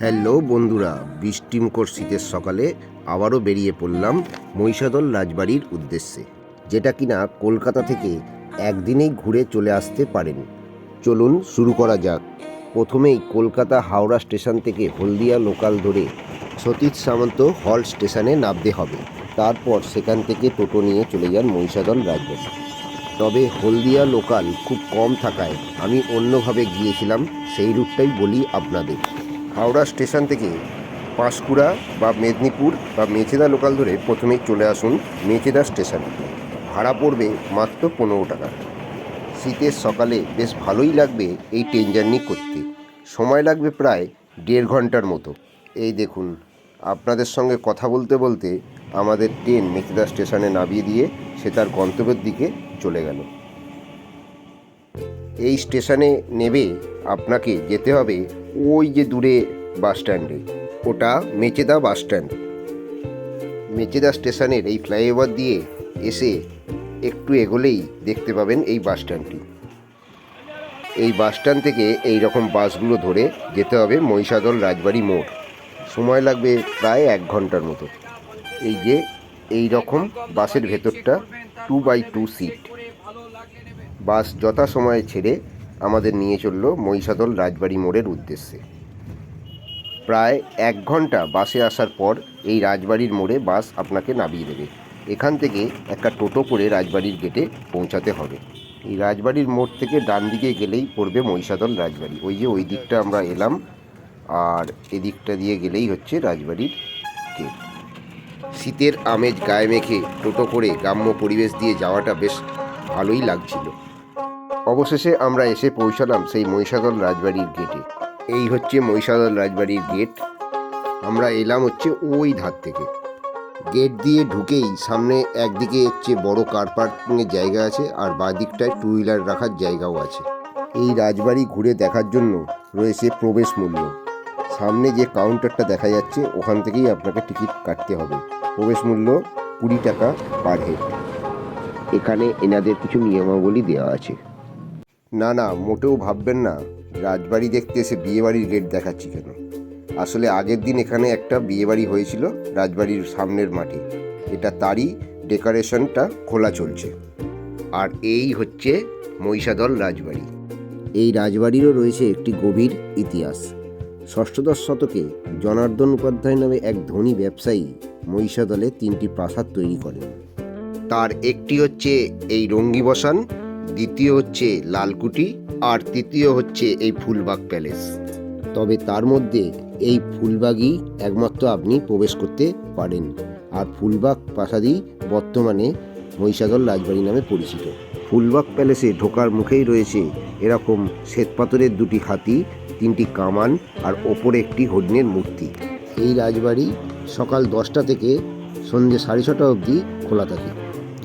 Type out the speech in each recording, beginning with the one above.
Hello বন্ধুরা, বৃষ্টিমুখর শীতের সকালে আবারও বেরিয়ে পড়লাম মহিষাদল রাজবাড়ির উদ্দেশ্যে, যেটা কিনা কলকাতা থেকে একদিনেই ঘুরে চলে আসতে পারেন। চলুন শুরু করা যাক। প্রথমেই কলকাতা হাওড়া স্টেশন থেকে হলদিয়া লোকাল ধরে সতীশ সামন্ত হল স্টেশনে নামতে হবে। তারপর সেখান থেকে টোটো নিয়ে চলে যান মহিষাদল রাজবাড়ি। তবে হলদিয়া লোকাল খুব কম থাকায় আমি অন্যভাবে গিয়েছিলাম, সেই রুটটাই বলি আপনাদের। হাওড়া স্টেশন থেকে পাঁশকুড়া বা মেদিনীপুর বা মেচেদা লোকাল ধরে প্রথমেই চলে আসুন মেচেদা স্টেশনে। ভাড়া পড়বে মাত্র পনেরো টাকা। শীতের সকালে বেশ ভালোই লাগবে এই ট্রেন জার্নি করতে। সময় লাগবে প্রায় দেড় ঘণ্টার মতো। এই দেখুন, আপনাদের সঙ্গে কথা বলতে বলতে আমাদের ট্রেন মেচেদা স্টেশনে নামিয়ে দিয়ে সে তার গন্তব্যের দিকে চলে গেল। এই স্টেশনে নেবে, আপনাকে যেতে হবে ওই যে দূরে বাস স্ট্যান্ডে। ওটা মেচেদা বাস স্ট্যান্ড। মেচেদা স্টেশনের এই ফ্লাইওভার দিয়ে এসে একটু এগোলেই দেখতে পাবেন এই বাস স্ট্যান্ডটি। এই বাস স্ট্যান্ড থেকে এই রকম বাসগুলো ধরে যেতে হবে মহিষাদল রাজবাড়ি মোড়। সময় লাগবে প্রায় এক ঘণ্টার মতো। এই যে, এই রকম বাসের ভেতরটা two by two seat bus যথাসময়ে ছেড়ে আমাদের নিয়ে চলল মহিষাদল রাজবাড়ি মোড়ের উদ্দেশ্যে। প্রায় এক ঘণ্টা বাসে আসার পর এই রাজবাড়ির মোড়ে বাস আপনাকে নামিয়ে দেবে। এখান থেকে একটা টোটো করে রাজবাড়ির গেটে পৌঁছাতে হবে। এই রাজবাড়ির মোড় থেকে ডান দিকে গেলেই পড়বে মহিষাদল রাজবাড়ি। ওই যে ওই দিকটা আমরা এলাম, আর এদিকটা দিয়ে গেলেই হচ্ছে রাজবাড়ির গেট। শীতের আমেজ গায়ে মেখে টোটো করে গ্রাম্য পরিবেশ দিয়ে যাওয়াটা বেশ ভালোই লাগছিল। অবশেষে আমরা এসে পৌঁছালাম সেই মহিষাদল রাজবাড়ির গেটে এই হচ্ছে মহিষাদল রাজবাড়ির গেট আমরা এলাম হচ্ছে ওই ধার থেকে। গেট দিয়ে ঢুকেই সামনে একদিকে হচ্ছে বড় কার পার্কিংয়ের জায়গা আছে আর বাঁ দিকটায় টু হুইলার রাখার জায়গাও আছে। এই রাজবাড়ি ঘুরে দেখার জন্য রয়েছে প্রবেশ মূল্য। সামনে যে কাউন্টারটা দেখা যাচ্ছে, ওখান থেকেই আপনাকে টিকিট কাটতে হবে। প্রবেশ মূল্য কুড়ি টাকা পার হেড এখানে এনাদের কিছু নিয়মাবলী দেওয়া আছে। না না, মোটেও ভাববেন না। রাজবাড়ি দেখতে এসে বিয়েবাড়ির গেট দেখাচ্ছি কেন? আসলে আগের দিন এখানে একটা বিয়েবাড়ি হয়েছিল রাজবাড়ির সামনের মাঠে। এটা তারই ডেকোরেশনটা খোলা চলছে। আর এই হচ্ছে মহিষাদল রাজবাড়ি। এই রাজবাড়িরও রয়েছে একটি গভীর ইতিহাস। ষষ্ঠদশ শতকে জনার্দন উপাধ্যায় নামে এক ধনী ব্যবসায়ী মহিষাদলে তিনটি প্রাসাদ তৈরি করেন। তার একটি হচ্ছে এই রঙ্গি বসান দ্বিতীয় হচ্ছে লালকুটি আর তৃতীয় হচ্ছে এই ফুলবাগ প্যালেস। তবে তার মধ্যে এই ফুলবাগই একমাত্র আপনি প্রবেশ করতে পারেন। আর ফুলবাগ প্রাসাদই বর্তমানে মহিষাদল রাজবাড়ি নামে পরিচিত। ফুলবাগ প্যালেসে ঢোকার মুখেই রয়েছে এরকম শ্বেতপাথরের দুটি হাতি, তিনটি কামান আর ওপরে একটি হরিণের মূর্তি। এই রাজবাড়ি সকাল দশটা থেকে সন্ধ্যে সাড়ে ছটা অবধি খোলা থাকে।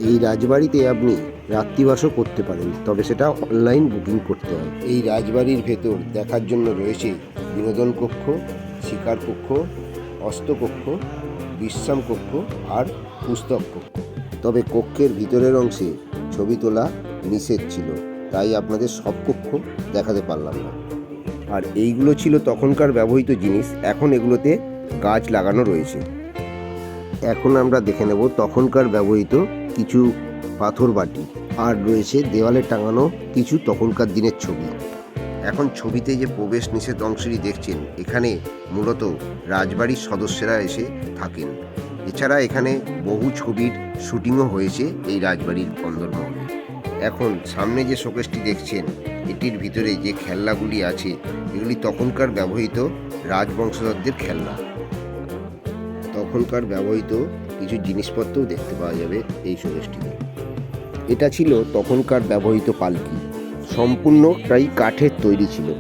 এই রাজবাড়িতে আপনি রাত্রিবাসও করতে পারেন তবে সেটা অনলাইন বুকিং করতে হয়। এই রাজবাড়ির ভেতর দেখার জন্য রয়েছে বিনোদন কক্ষ শিকার কক্ষ অস্ত্রকক্ষ বিশ্রাম কক্ষ আর পুস্তক কক্ষ। তবে কক্ষের ভিতরের অংশে ছবি তোলা নিষেধ ছিল তাই আপনাদের সব কক্ষ দেখাতে পারলাম না। আর এইগুলো ছিল তখনকার ব্যবহৃত জিনিস এখন এগুলোতে গাছ লাগানো রয়েছে। এখন আমরা দেখে নেব তখনকার ব্যবহৃত কিছু পাথর বাটি। আর রয়েছে দেওয়ালে টাঙানো কিছু তখনকার দিনের ছবি। এখন ছবিতে যে প্রবেশ নিষেধ অংশটি দেখছেন, এখানে মূলত রাজবাড়ির সদস্যরা এসে থাকেন। এছাড়া এখানে বহু ছবির শুটিংও হয়েছে এই রাজবাড়ির অন্দরমহলে এখন সামনে যে শোকেসটি দেখছেন, এটির ভিতরে যে খেলনাগুলি আছে, এগুলি তখনকার ব্যবহৃত রাজবংশধরদের খেলনা। তখনকার ব্যবহৃত কিছু জিনিসপত্রও দেখতে পাওয়া যাবে এই শোকেসটিতে এটা ছিল তখনকার ব্যবহৃত পালকি। সম্পূর্ণ সম্পূর্ণটাই কাঠের তৈরি ছিল।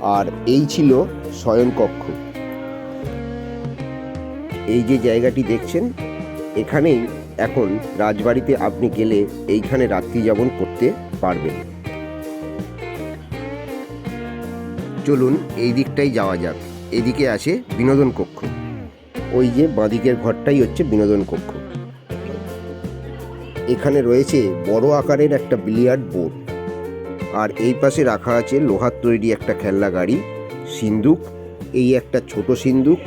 আর এই ছিল শয়নকক্ষ। এই যে জায়গাটি দেখছেন, এখানেই এখন রাজবাড়িতে আপনি গেলে এইখানে রাত্রি যাপন করতে পারবেন। চলুন এই দিকটাই যাওয়া যাক। এদিকে আছে বিনোদন কক্ষ। ওই যে বাঁদিকের ঘরটাই হচ্ছে বিনোদন কক্ষ। এখানে রয়েছে বড় আকারের একটা বিলিয়ার্ড বোর্ড আর এই পাশে রাখা আছে লোহার তৈরি একটা খেলনা গাড়ি, সিন্দুক, এই একটা ছোট সিন্দুক,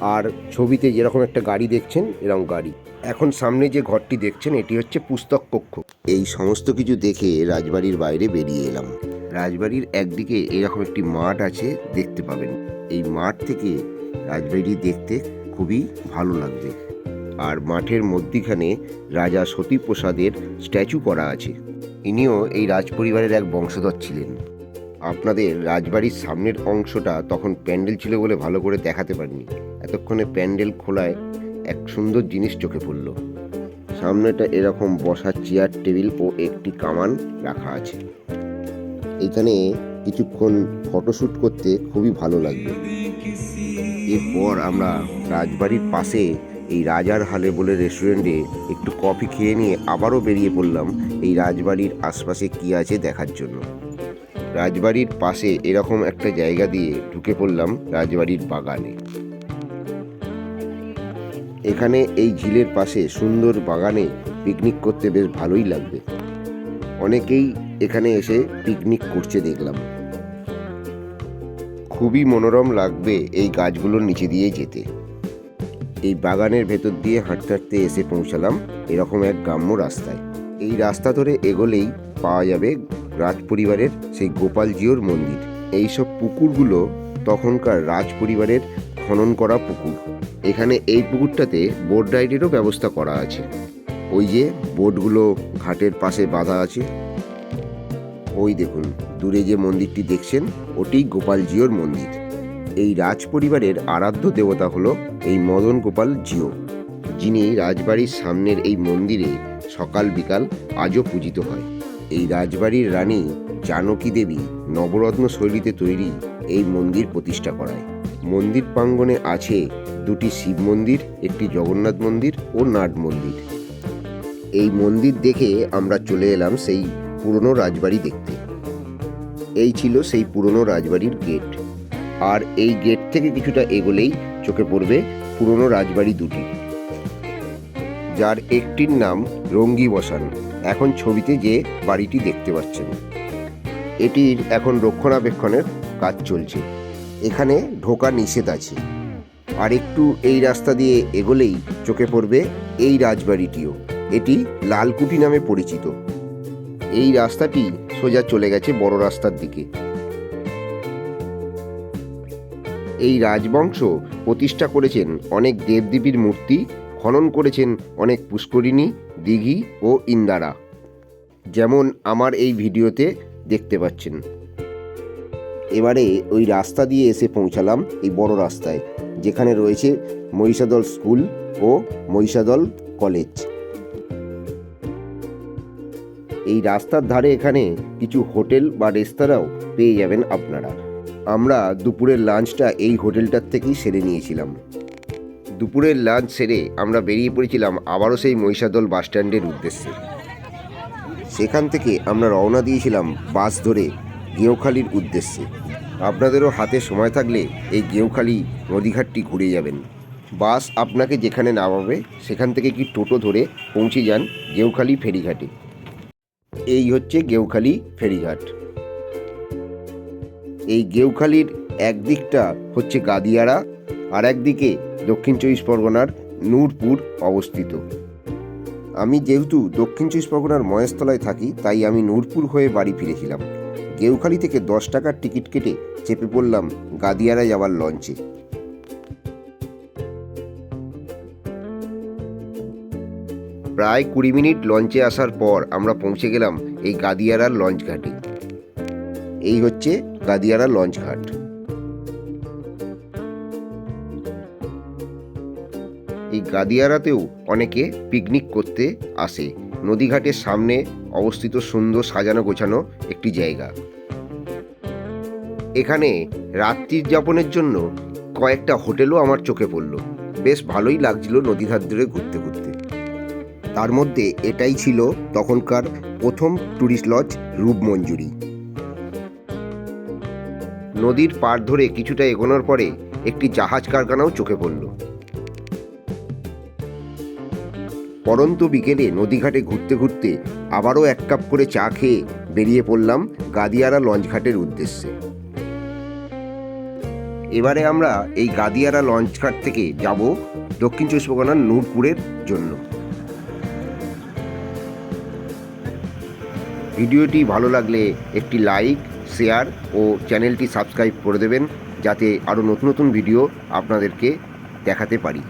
আর ছবিতে যেরকম একটা গাড়ি দেখছেন, এরকম গাড়ি। এখন সামনে যে ঘরটি দেখছেন, এটি হচ্ছে পুস্তক কক্ষ। এই সমস্ত কিছু দেখে রাজবাড়ির বাইরে বেরিয়ে এলাম। রাজবাড়ির একদিকে এরকম একটি মাঠ আছে, দেখতে পাবেন। এই মাঠ থেকে রাজবাড়ি দেখতে খুবই ভালো লাগবে। আর মাঠের মধ্যিখানে রাজা সতীপ্রসাদের স্ট্যাচু করা আছে। ইনিও এই রাজপরিবারের এক বংশধর ছিলেন। আপনাদের রাজবাড়ির সামনের অংশটা তখন প্যান্ডেল ছিল বলে ভালো করে দেখাতে পারিনি। এতক্ষণে প্যান্ডেল খোলায় এক সুন্দর জিনিস চোখে পড়ল। সামনেটা এরকম বসার চেয়ার, টেবিল ও একটি কামান রাখা আছে। এখানে কিছুক্ষণ ফটোশ্যুট করতে খুবই ভালো লাগবে এরপর আমরা রাজবাড়ির পাশে এই রাজার হালে বলে রেস্টুরেন্টে একটু কফি খেয়ে নিয়ে আবারও বেরিয়ে পড়লাম এই রাজবাড়ির আশপাশে কি আছে দেখার জন্য। রাজবাড়ির পাশে এরকম একটা জায়গা দিয়ে ঢুকে পড়লাম রাজবাড়ির বাগানে। এখানে এই ঝিলের পাশে সুন্দর বাগানে পিকনিক করতে বেশ ভালোই লাগবে। অনেকেই এখানে এসে পিকনিক করছে দেখলাম। খুবই মনোরম লাগবে এই গাছগুলোর নিচে দিয়ে যেতে। এই বাগানের ভেতর দিয়ে হাঁটতে হাঁটতে এসে পৌঁছালাম এরকম এক গ্রাম্য রাস্তায়। এই রাস্তা ধরে এগোলেই পাওয়া যাবে রাজ পরিবারের সেই গোপালজিওর মন্দির। এই সব পুকুরগুলো তখনকার রাজ পরিবারের খনন করা পুকুর। এখানে এই পুকুরটাতে বোট রাইডেরও ব্যবস্থা করা আছে। ওই যে বোটগুলো ঘাটের পাশে বাঁধা আছে। ওই দেখুন, দূরে যে মন্দিরটি দেখছেন, ওটি গোপালজিওর মন্দির। এই রাজ পরিবারের আরাধ্য দেবতা হলো এই মদন গোপাল জিও, যিনি রাজবাড়ির সামনের এই মন্দিরে সকাল বিকাল আজও পূজিত হয়। এই রাজবাড়ির রানী জানকী দেবী নবরত্ন শৈলীতে তৈরি এই মন্দির প্রতিষ্ঠা করায়। মন্দির প্রাঙ্গণে আছে দুটি শিব মন্দির, একটি জগন্নাথ মন্দির ও নাট মন্দির। এই মন্দির দেখে আমরা চলে এলাম সেই পুরনো রাজবাড়ি দেখতে। এই ছিল সেই পুরনো রাজবাড়ির গেট। আর এই গেট থেকে কিছুটা এগোলেই চোখে পড়বে পুরনো রাজবাড়ি দুটি। যার একটির নাম রঙ্গি বসান। এখন ছবিতে যে বাড়িটি দেখতে পাচ্ছেন। এটির এখন রক্ষণাবেক্ষণের কাজ চলছে। এখানে ঢোকা নিষেধ আছে। আর একটু এই রাস্তা দিয়ে এগোলেই চোখে পড়বে এই রাজবাড়িটিও। এটি লালকুটি নামে পরিচিত। এই রাস্তাটি সোজা চলে গেছে বড় রাস্তার দিকে। এই রাজবংশ প্রতিষ্ঠা করেছেন অনেক দেবদেবীর মূর্তি, খনন করেছেন অনেক পুষ্করিণী, দিঘি ও ইন্দারা। যেমন আমার এই ভিডিওতে দেখতে পাচ্ছেন। এবারে ওই রাস্তা দিয়ে এসে পৌঁছালাম এই বড় রাস্তায়, যেখানে রয়েছে মহিষাদল স্কুল ও মহিষাদল কলেজ। এই রাস্তার ধারে এখানে কিছু হোটেল বা রেস্তোরাঁও পেয়ে যাবেন আপনারা। আমরা দুপুরের লাঞ্চটা এই হোটেলটার থেকেই সেরে নিয়েছিলাম। দুপুরের লাঞ্চ সেরে আমরা বেরিয়ে পড়েছিলাম আবারও সেই মহিষাদল বাস স্ট্যান্ডের উদ্দেশ্যে। সেখান থেকে আমরা রওনা দিয়েছিলাম বাস ধরে গেঁওখালির উদ্দেশ্যে। আপনাদেরও হাতে সময় থাকলে এই গেঁওখালি নদীঘাটটি ঘুরে যাবেন। বাস আপনাকে যেখানে নামাবে সেখান থেকে কি টোটো ধরে পৌঁছে যান গেঁওখালি ফেরিঘাটে। এই হচ্ছে গেঁওখালি ফেরিঘাট। এই গেউখালির একদিকটা হচ্ছে গাদিয়ারা আর একদিকে দক্ষিণ চব্বিশ পরগনার নূরপুর অবস্থিত। আমি যেহেতু দক্ষিণ চব্বিশ পরগনার মহেশতলায় থাকি, তাই আমি নূরপুর হয়ে বাড়ি ফিরেছিলাম। গেউখালি থেকে দশ টাকার টিকিট কেটে চেপে পড়লাম গাদিয়ারা যাওয়ার লঞ্চে। প্রায় কুড়ি মিনিট লঞ্চে আসার পর আমরা পৌঁছে গেলাম এই গাদিয়ারার লঞ্চ ঘাটে এই হচ্ছে গাদিয়ারা লঞ্চ ঘাট। এই গাদিয়ারাতেও অনেকে পিকনিক করতে আসে। নদীঘাটের সামনে অবস্থিত সুন্দর সাজানো গোছানো একটি জায়গা। এখানে রাত্রি যাপনের জন্য কয়েকটা হোটেলও আমার চোখে পড়ল। বেশ ভালোই লাগছিল নদীঘাট ধরে ঘুরতে ঘুরতে। তার মধ্যে এটাই ছিল তখনকার প্রথম ট্যুরিস্ট লজ রূপমঞ্জুরি। নদীর পার ধরে কিছুটা এগোনোর পরে একটি জাহাজ কারখানাও চোখে পড়ল। পরন্ত বিকেলে নদীঘাটে ঘুরতে ঘুরতে আবারও এক কাপ করে চা খেয়ে বেরিয়ে পড়লাম গাদিয়ারা লঞ্চঘাটের উদ্দেশ্যে। এবারে আমরা এই গাদিয়ারা লঞ্চঘাট থেকে যাব দক্ষিণ চব্বিশ পরগনার নূরপুরের জন্য। ভিডিওটি ভালো লাগলে একটি লাইক শেয়ার ও চ্যানেলটি সাবস্ক্রাইব করে দেবেন যাতে আরও নতুন নতুন ভিডিও আপনাদেরকে দেখাতে পারি।